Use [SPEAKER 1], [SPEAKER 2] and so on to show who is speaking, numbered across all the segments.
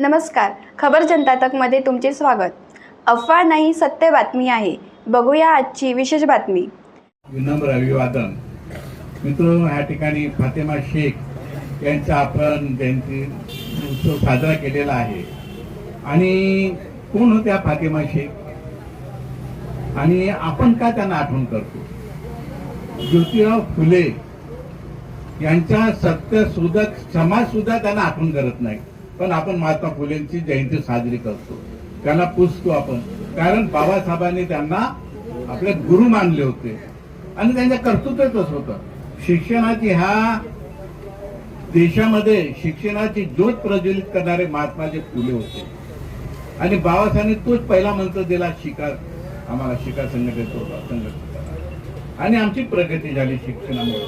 [SPEAKER 1] नमस्कार. खबर जनता तकमध्ये तुमचे स्वागत. अफवा नाही सत्य बातमी आहे. बघूया आजची विशेष बातमी.
[SPEAKER 2] विनम्र अभिवादन. मित्र ह्या ठिकाणी फातेमा शेख यांचा आपण जयंती उत्सव साजरा केलेला आहे. आणि कोण होत्या फातिमा शेख? आणि आपण का त्यांना आठवण करतो? ज्योतिराव फुले यांच्या सत्य समाजसुद्धा समाज सुद्धा त्यांना आठवण करत नाही पण आपण महात्मा फुलेंची जयंती साजरी करतो. त्यांना पुजतो आपण. कारण बाबासाहेबांनी त्यांना आपले गुरु मानले होते. आणि त्यांच्या कर्तृत्वच होतं. शिक्षणाची ह्या देशामध्ये शिक्षणाची ज्योत प्रज्वलित करणारे महात्माचे फुले होते. आणि बाबासाहेबांनी तोच पहिला मंत्र दिला शिकार आम्हाला शिकार संघटित होता संघटित आणि आमची प्रगती झाली शिक्षणामुळे.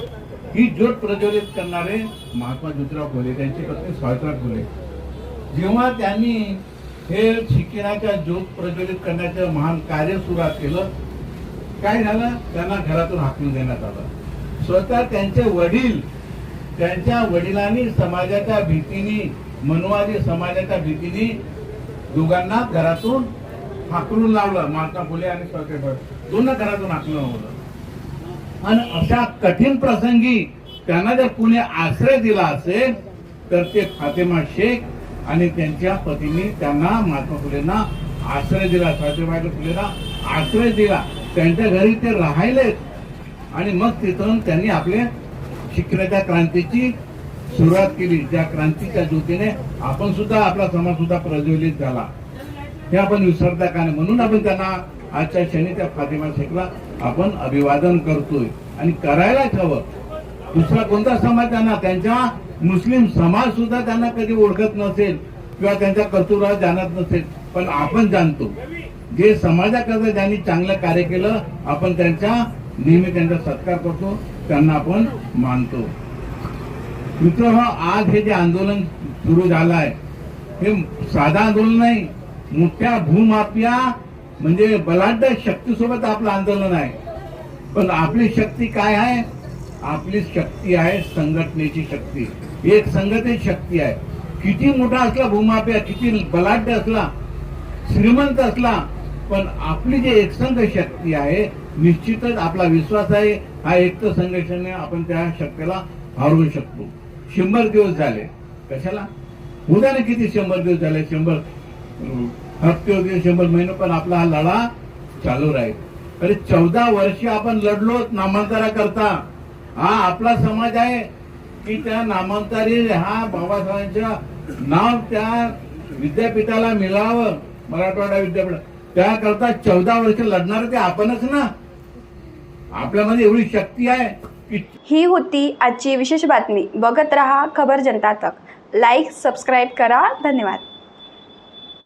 [SPEAKER 2] ही ज्योत प्रज्वलित करणारे महात्मा ज्योतिराव फुले त्यांची पत्नी सावित्रा फुले जेव्हा त्यांनी हे शिक्षणाच्या ज्योत प्रज्वलित करण्याचं महान कार्य सुरुवात केलं काय झालं? त्यांना घरातून हाकून देण्यात आलं. स्वतः त्यांचे वडील त्यांच्या वडिलांनी समाजाच्या भीतीने मनुवादी समाजाच्या भीतीने दोघांना घरातून हाकलून लावलं महात्मा फुले आणि सावित्रीबाई दोन घरातून हाकलून लावलं. आणि अशा कठीण प्रसंगी त्यांना जर कुणी आश्रय दिला असेल तर ते फातेमा शेख आणि त्यांच्या पतीने त्यांना महात्मा फुलेंना आश्रय दिला सावित्रीबाई फुलेंना आश्रय दिला. त्यांच्या घरी ते राहिले आणि मग तिथून त्यांनी आपले शिक्षणाच्या क्रांतीची सुरुवात केली. त्या क्रांतीच्या ज्योतीने आपण सुद्धा आपला समाज सुद्धा प्रज्वलित झाला. हे आपण विसरता का नाही? म्हणून आपण त्यांना आजच्या क्षणी त्या फातिमा शेखला आपण अभिवादन करतोय. आणि करायलाच हवं. दुसरा कोणता समाज त्यांना त्यांच्या मुस्लिम समाज सुद्धा त्यांना कधी ओळखत नसेल किंवा त्यांच्या कचुरा जाणत नसेल पण आपण जाणतो. जे समाजाकरता ज्यांनी चांगलं कार्य केलं आपण त्यांच्या नेहमी त्यांचा सत्कार करतो त्यांना आपण मानतो. मित्र आज हे जे आंदोलन सुरू झालं आहे हे साधा आंदोलन नाही मोठ्या भूमाफिया म्हणजे बलाढ्य शक्तीसोबत आपलं आंदोलन आहे. पण आपली शक्ती काय आहे? आपली शक्ती आहे संघटनेची शक्ती. एक संघटित शक्ती आहे. किती मोठा असला भूमाप्या किती बलाढ्य असला श्रीमंत असला पण आपली जी एकसंघ शक्ती आहे निश्चितच आपला विश्वास आहे हा एकच संघर्षाने आपण त्या शक्तीला हरवू शकतो. शंभर दिवस झाले. कशाला? उद्या किती शंभर दिवस झाले? शंभर हप्ते होते शंभर महिने पण आपला हा लढा चालू राहील. अरे चौदा वर्ष आपण लढलो नामांतरा करता. हा आपला समाज आहे की त्या नामांतरी हा बाबासाहेबांच्या नाव त्या विद्यापीठाला मिळावं मराठवाडा विद्यापीठ. त्याकरता चौदा वर्ष लढणार ते आपणच ना? आपल्यामध्ये एवढी शक्ती आहे
[SPEAKER 1] ही होती आजची विशेष बातमी. बघत रहा खबर जनता तक. लाईक सबस्क्राईब करा. धन्यवाद.